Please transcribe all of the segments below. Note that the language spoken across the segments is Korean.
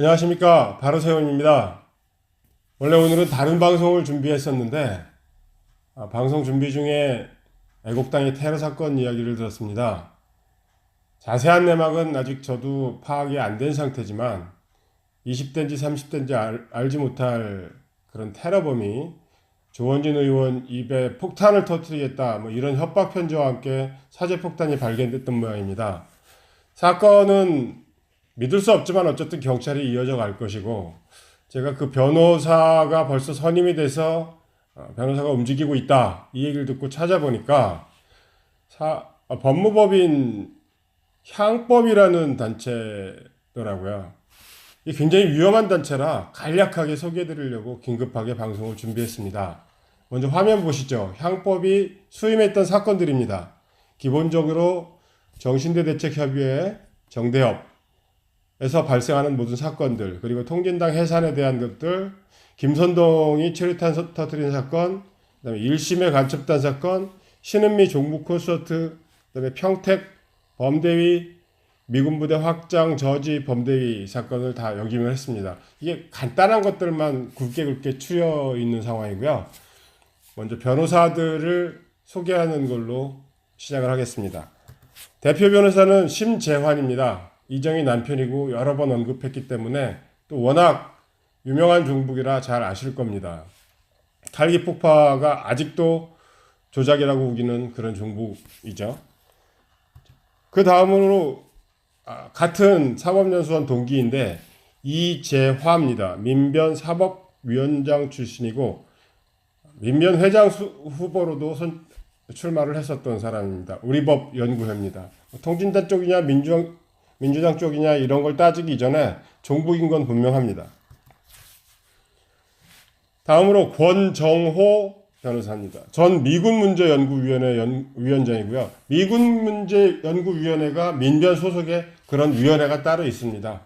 안녕하십니까 바로세원입니다. 원래 오늘은 다른 방송을 준비했었는데 아, 방송 준비 중에 애국당의 테러 사건 이야기를 들었습니다. 자세한 내막은 아직 저도 파악이 안 된 상태지만 20대인지 30대인지 알, 알지 못할 그런 테러범이 조원진 의원 입에 폭탄을 터뜨리겠다 뭐 이런 협박 편지와 함께 사제 폭탄이 발견됐던 모양입니다. 사건은 믿을 수 없지만 어쨌든 경찰이 이어져 갈 것이고 제가 그 변호사가 벌써 선임이 돼서 어, 변호사가 움직이고 있다 이 얘기를 듣고 찾아보니까 사, 아, 법무법인 향법이라는 단체더라고요. 이 굉장히 위험한 단체라 간략하게 소개해드리려고 긴급하게 방송을 준비했습니다. 먼저 화면 보시죠. 향법이 수임했던 사건들입니다. 기본적으로 정신대 대책협의회 정대협 에서 발생하는 모든 사건들 그리고 통진당 해산에 대한 것들 김선동이 서- 터뜨린 사건 그다음에 1심의 간첩단 사건 신은미 종북 콘서트 그다음에 평택 범대위 미군 부대 확장 저지 범대위 사건을 다 역임을 했습니다. 이게 간단한 것들만 굵게 굵게 추려 있는 상황이고요. 먼저 변호사들을 소개하는 걸로 시작을 하겠습니다. 대표 변호사는 심재환입니다. 이정희 남편이고 여러 번 언급했기 때문에 또 워낙 유명한 종북이라 잘 아실 겁니다. 칼기 폭파가 아직도 조작이라고 우기는 그런 종북이죠. 그 다음으로 아, 같은 사법연수원 동기인데 이재화입니다. 민변 사법위원장 출신이고 민변 회장 수- 후보로도 선- 출마를 했었던 사람입니다. 우리법 연구회입니다. 통진당 쪽이냐 민주당 민주당 쪽이냐 이런 걸 따지기 이전에 종북인 건 분명합니다. 다음으로 권정호 변호사입니다. 전 미군 문제 연구위원회 연- 위원장이고요. 미군 문제 연구위원회가 민변 소속의 그런 위원회가 따로 있습니다.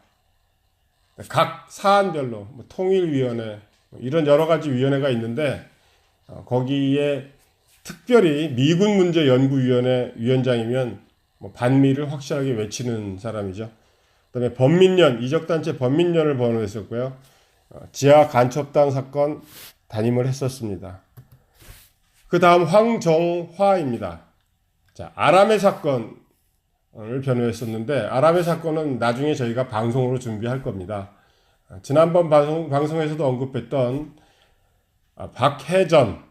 각 사안별로 뭐 통일위원회 뭐 이런 여러 가지 위원회가 있는데 어, 거기에 특별히 미군 문제 연구위원회 위원장이면 뭐 반미를 확실하게 외치는 사람이죠. 그다음에 범민련 이적단체 범민련을 번호했었고요. 어, 지하 간첩단 사건 담임을 했었습니다. 그 다음 황정화입니다. 자, 아람의 사건을 변호했었는데, 아람의 사건은 나중에 저희가 방송으로 준비할 겁니다. 아, 지난번 방송, 방송에서도 언급했던 아, 박혜전,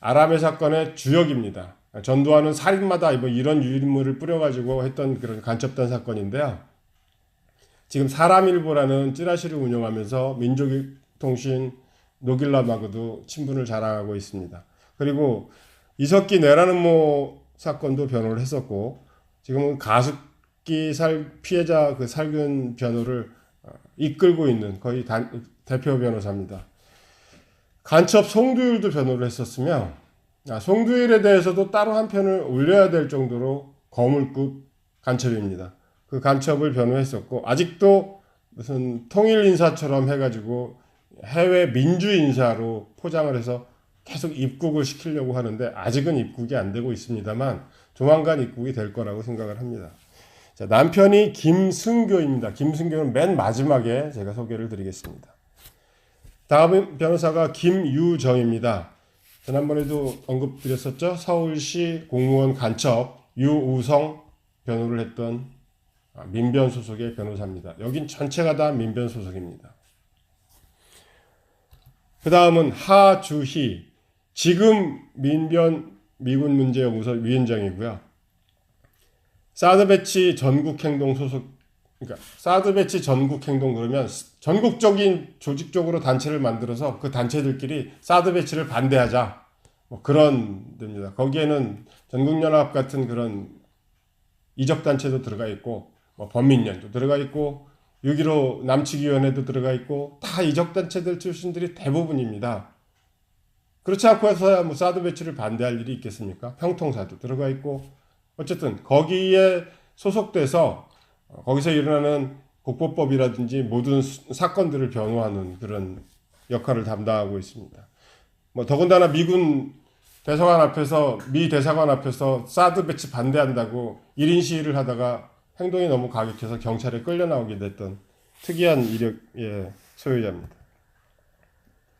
아람의 사건의 주역입니다. 아, 전두환은 살인마다 뭐 이런 유인물을 뿌려가지고 했던 그런 간첩단 사건인데요. 지금 사람일보라는 찌라시를 운영하면서 민족통신 노길라마그도 친분을 자랑하고 있습니다. 그리고 이석기 내라는 모 사건도 변호를 했었고 지금은 가습기 살 피해자 그 살균 변호를 어, 이끌고 있는 거의 단, 대표 변호사입니다. 간첩 송두율도 변호를 했었으며 아, 송두율에 대해서도 따로 한 편을 올려야 될 정도로 거물급 간첩입니다. 그 간첩을 변호했었고 아직도 무슨 통일 인사처럼 해가지고 해외 민주 인사로 포장을 해서 계속 입국을 시키려고 하는데 아직은 입국이 안 되고 있습니다만 조만간 입국이 될 거라고 생각을 합니다. 자, 남편이 김승교입니다. 김승교는 맨 마지막에 제가 소개를 드리겠습니다. 다음 변호사가 김유정입니다. 지난번에도 언급드렸었죠. 서울시 공무원 간첩 유우성 변호를 했던 아, 민변 소속의 변호사입니다. 여긴 전체가 다 민변 소속입니다. 그 다음은 하주희, 지금 민변 미군 문제연구소 위원장이고요. 사드 배치 전국 행동 소속, 그러니까 사드 배치 전국 행동 그러면 전국적인 조직적으로 단체를 만들어서 그 단체들끼리 사드 배치를 반대하자. 뭐 그런 데입니다. 거기에는 전국연합 같은 그런 이적 단체도 들어가 있고 뭐 범민련도 들어가 있고 6.15 남치기위원회도 들어가 있고 다 이적 단체들 출신들이 대부분입니다. 그렇지 않고 해서야 뭐 사드 배치를 반대할 일이 있겠습니까? 평통사도 들어가 있고 어쨌든 거기에 소속돼서 어, 거기서 일어나는 국보법이라든지 모든 수- 사건들을 변호하는 그런 역할을 담당하고 있습니다. 뭐 더군다나 미군 대사관 앞에서 미 대사관 앞에서 사드 배치 반대한다고 1인 시위를 하다가 행동이 너무 과격해서 경찰에 끌려 나오게 됐던 특이한 이력의 소유자입니다.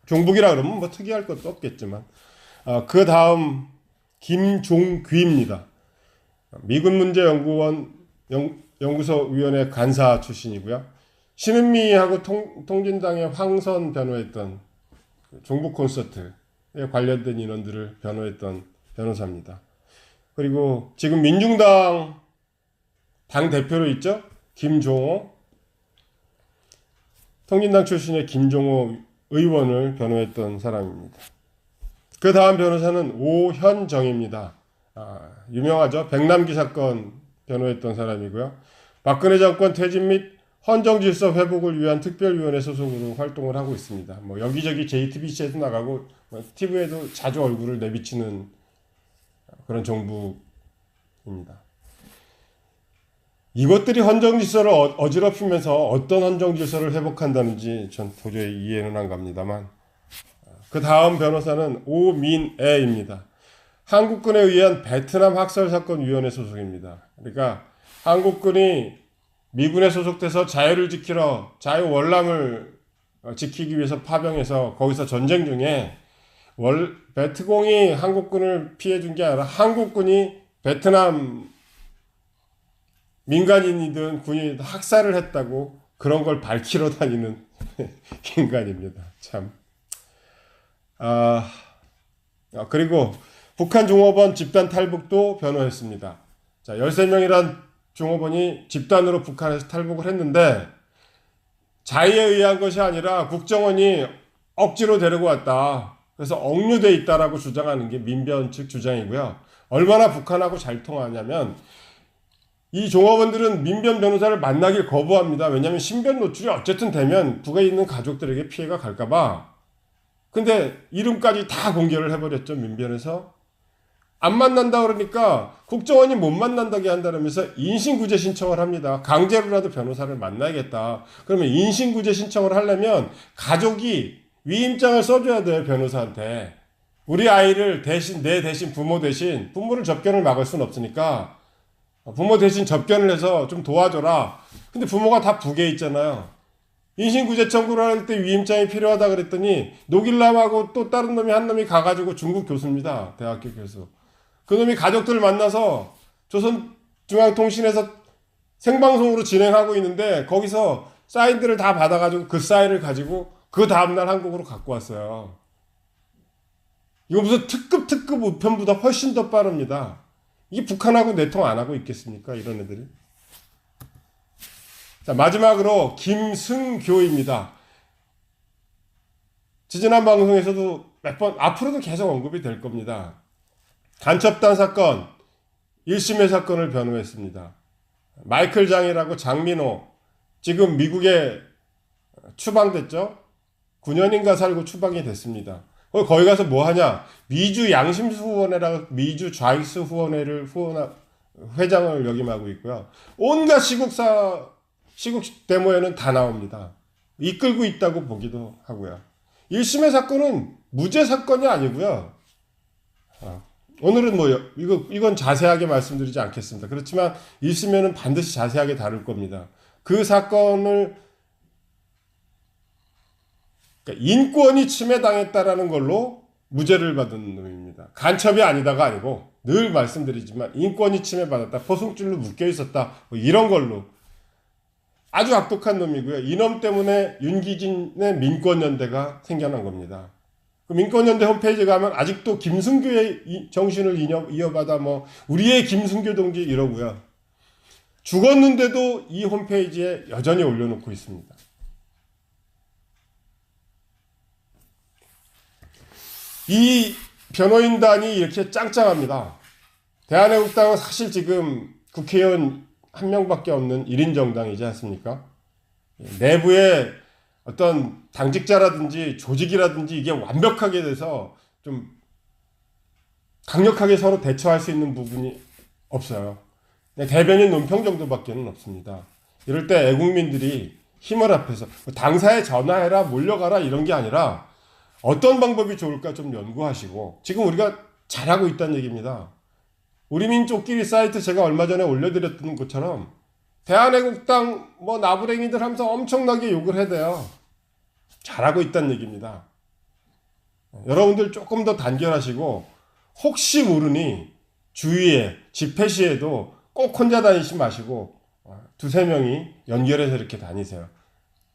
종북이라 그러면 뭐 특이할 것도 없겠지만 아, 그 다음 김종귀입니다. 미군 문제 연구원 연, 연구소 위원회 간사 출신이고요. 신은미하고 통, 통진당의 황선 변호했던 종북 콘서트에 관련된 인원들을 변호했던 변호사입니다. 그리고 지금 민중당 당 대표로 있죠? 김종호 통진당 출신의 김종호 의원을 변호했던 사람입니다. 그 다음 변호사는 오현정입니다. 아, 유명하죠? 백남기 사건 변호했던 사람이고요. 박근혜 정권 퇴진 및 헌정 질서 회복을 위한 특별위원회 소속으로 활동을 하고 있습니다. 뭐 여기저기 JTBC에도 나가고 뭐 TV에도 자주 얼굴을 내비치는 그런 정부입니다. 이것들이 헌정 질서를 어- 어지럽히면서 어떤 헌정 질서를 회복한다는지 전 도저히 이해는 안 갑니다만 그 다음 변호사는 오민애입니다. 한국군에 의한 베트남 학살 사건 위원회 소속입니다. 그러니까 한국군이 미군에 소속돼서 자유를 지키러 자유 월남을 어, 지키기 위해서 파병해서 거기서 전쟁 중에 월 베트공이 한국군을 피해 준 게 아니라 한국군이 베트남 민간인이든 군인이든 학살을 했다고 그런 걸 밝히러 다니는 인간입니다. 참. 아, 아, 그리고 북한 종업원 집단 탈북도 변호했습니다. 자, 13명이란 종업원이 집단으로 북한에서 탈북을 했는데 자의에 의한 것이 아니라 국정원이 억지로 데리고 왔다. 그래서 억류돼 있다라고 주장하는 게 민변 측 주장이고요. 얼마나 북한하고 잘 통하냐면 이 종업원들은 민변 변호사를 만나길 거부합니다. 왜냐하면 신변 노출이 어쨌든 되면 북에 있는 가족들에게 피해가 갈까봐. 근데 이름까지 다 공개를 해버렸죠 민변에서. 안 만난다 그러니까 국정원이 못 만난다게 한다면서 인신구제 신청을 합니다. 강제로라도 변호사를 만나야겠다. 그러면 인신구제 신청을 하려면 가족이 위임장을 써줘야 돼요 변호사한테. 우리 아이를 대신 내 대신 부모 대신 부모를 접견을 막을 수는 없으니까 부모 대신 접견을 해서 좀 도와줘라. 근데 부모가 다 북에 있잖아요. 인신구제 청구를 할 때 위임장이 필요하다 그랬더니 노길남하고 또 다른 놈이 한 놈이 가가지고 중국 교수입니다. 대학교 교수. 그 놈이 가족들을 만나서 조선중앙통신에서 생방송으로 진행하고 있는데 거기서 사인들을 다 받아가지고 그 사인을 가지고 그 다음날 한국으로 갖고 왔어요. 이거 무슨 특급 특급 우편보다 훨씬 더 빠릅니다. 이게 북한하고 내통 안 하고 있겠습니까? 이런 애들이. 자, 마지막으로 김승교입니다. 지지난 방송에서도 몇 번, 앞으로도 계속 언급이 될 겁니다. 간첩단 사건, 1심의 사건을 변호했습니다. 마이클 장이라고 장민호, 지금 미국에 추방됐죠? 9년인가 살고 추방이 됐습니다. 어, 거기 가서 뭐 하냐? 미주 양심수 후원회라고 미주 좌익수 후원회를 후원 회장을 역임하고 있고요. 온갖 시국사 시국 데모에는 다 나옵니다. 이끌고 있다고 보기도 하고요. 1심의 사건은 무죄 사건이 아니고요. 아, 오늘은 뭐 이거 이건 자세하게 말씀드리지 않겠습니다. 그렇지만 1심에는 반드시 자세하게 다룰 겁니다. 그 사건을 그러니까 인권이 침해당했다라는 걸로 무죄를 받은 놈입니다. 간첩이 아니다가 아니고 늘 말씀드리지만 인권이 침해받았다, 포승줄로 묶여 있었다, 뭐 이런 걸로 아주 악독한 놈이고요. 이놈 때문에 윤기진의 민권연대가 생겨난 겁니다. 그 민권연대 홈페이지 가면 아직도 김승규의 정신을 이어받아 뭐 우리의 김승규 동지 이러고요. 죽었는데도 이 홈페이지에 여전히 올려놓고 있습니다. 이 변호인단이 이렇게 짱짱합니다. 대한애국당은 사실 지금 국회의원 한 명밖에 없는 1인 정당이지 않습니까? 내부에 어떤 당직자라든지 조직이라든지 이게 완벽하게 돼서 좀 강력하게 서로 대처할 수 있는 부분이 없어요. 대변인 논평 정도밖에는 없습니다. 이럴 때 애국민들이 힘을 합해서 당사에 전화해라 몰려가라 이런 게 아니라 어떤 방법이 좋을까 좀 연구하시고 지금 우리가 잘하고 있다는 얘기입니다. 우리 민족끼리 사이트 제가 얼마 전에 올려드렸던 것처럼 대한애국당 뭐 나부랭이들 하면서 엄청나게 욕을 해대요. 잘하고 있다는 얘기입니다. 여러분들 조금 더 단결하시고 혹시 모르니 주위에 집회 시에도 꼭 혼자 다니지 마시고 어, 두세 명이 연결해서 이렇게 다니세요.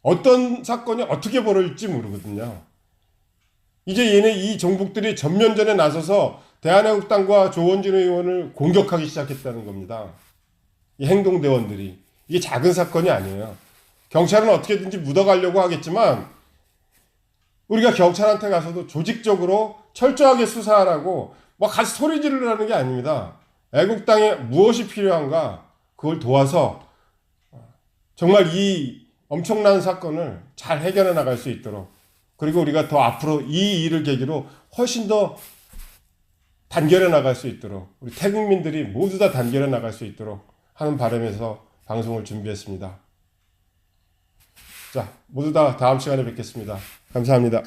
어떤 사건이 어떻게 벌어질지 모르거든요. 이제 얘네 이 종북들이 전면전에 나서서 대한애국당과 조원진 의원을 공격하기 시작했다는 겁니다. 이 행동대원들이. 이게 작은 사건이 아니에요. 경찰은 어떻게든지 묻어가려고 하겠지만 우리가 경찰한테 가서도 조직적으로 철저하게 수사하라고 막 같이 소리 지르라는 게 아닙니다. 애국당에 무엇이 필요한가 그걸 도와서 정말 이 엄청난 사건을 잘 해결해 나갈 수 있도록 그리고 우리가 더 앞으로 이 일을 계기로 훨씬 더 단결해 나갈 수 있도록 우리 태국민들이 모두 다 단결해 나갈 수 있도록 하는 바람에서 방송을 준비했습니다. 자, 모두 다 다음 시간에 뵙겠습니다. 감사합니다.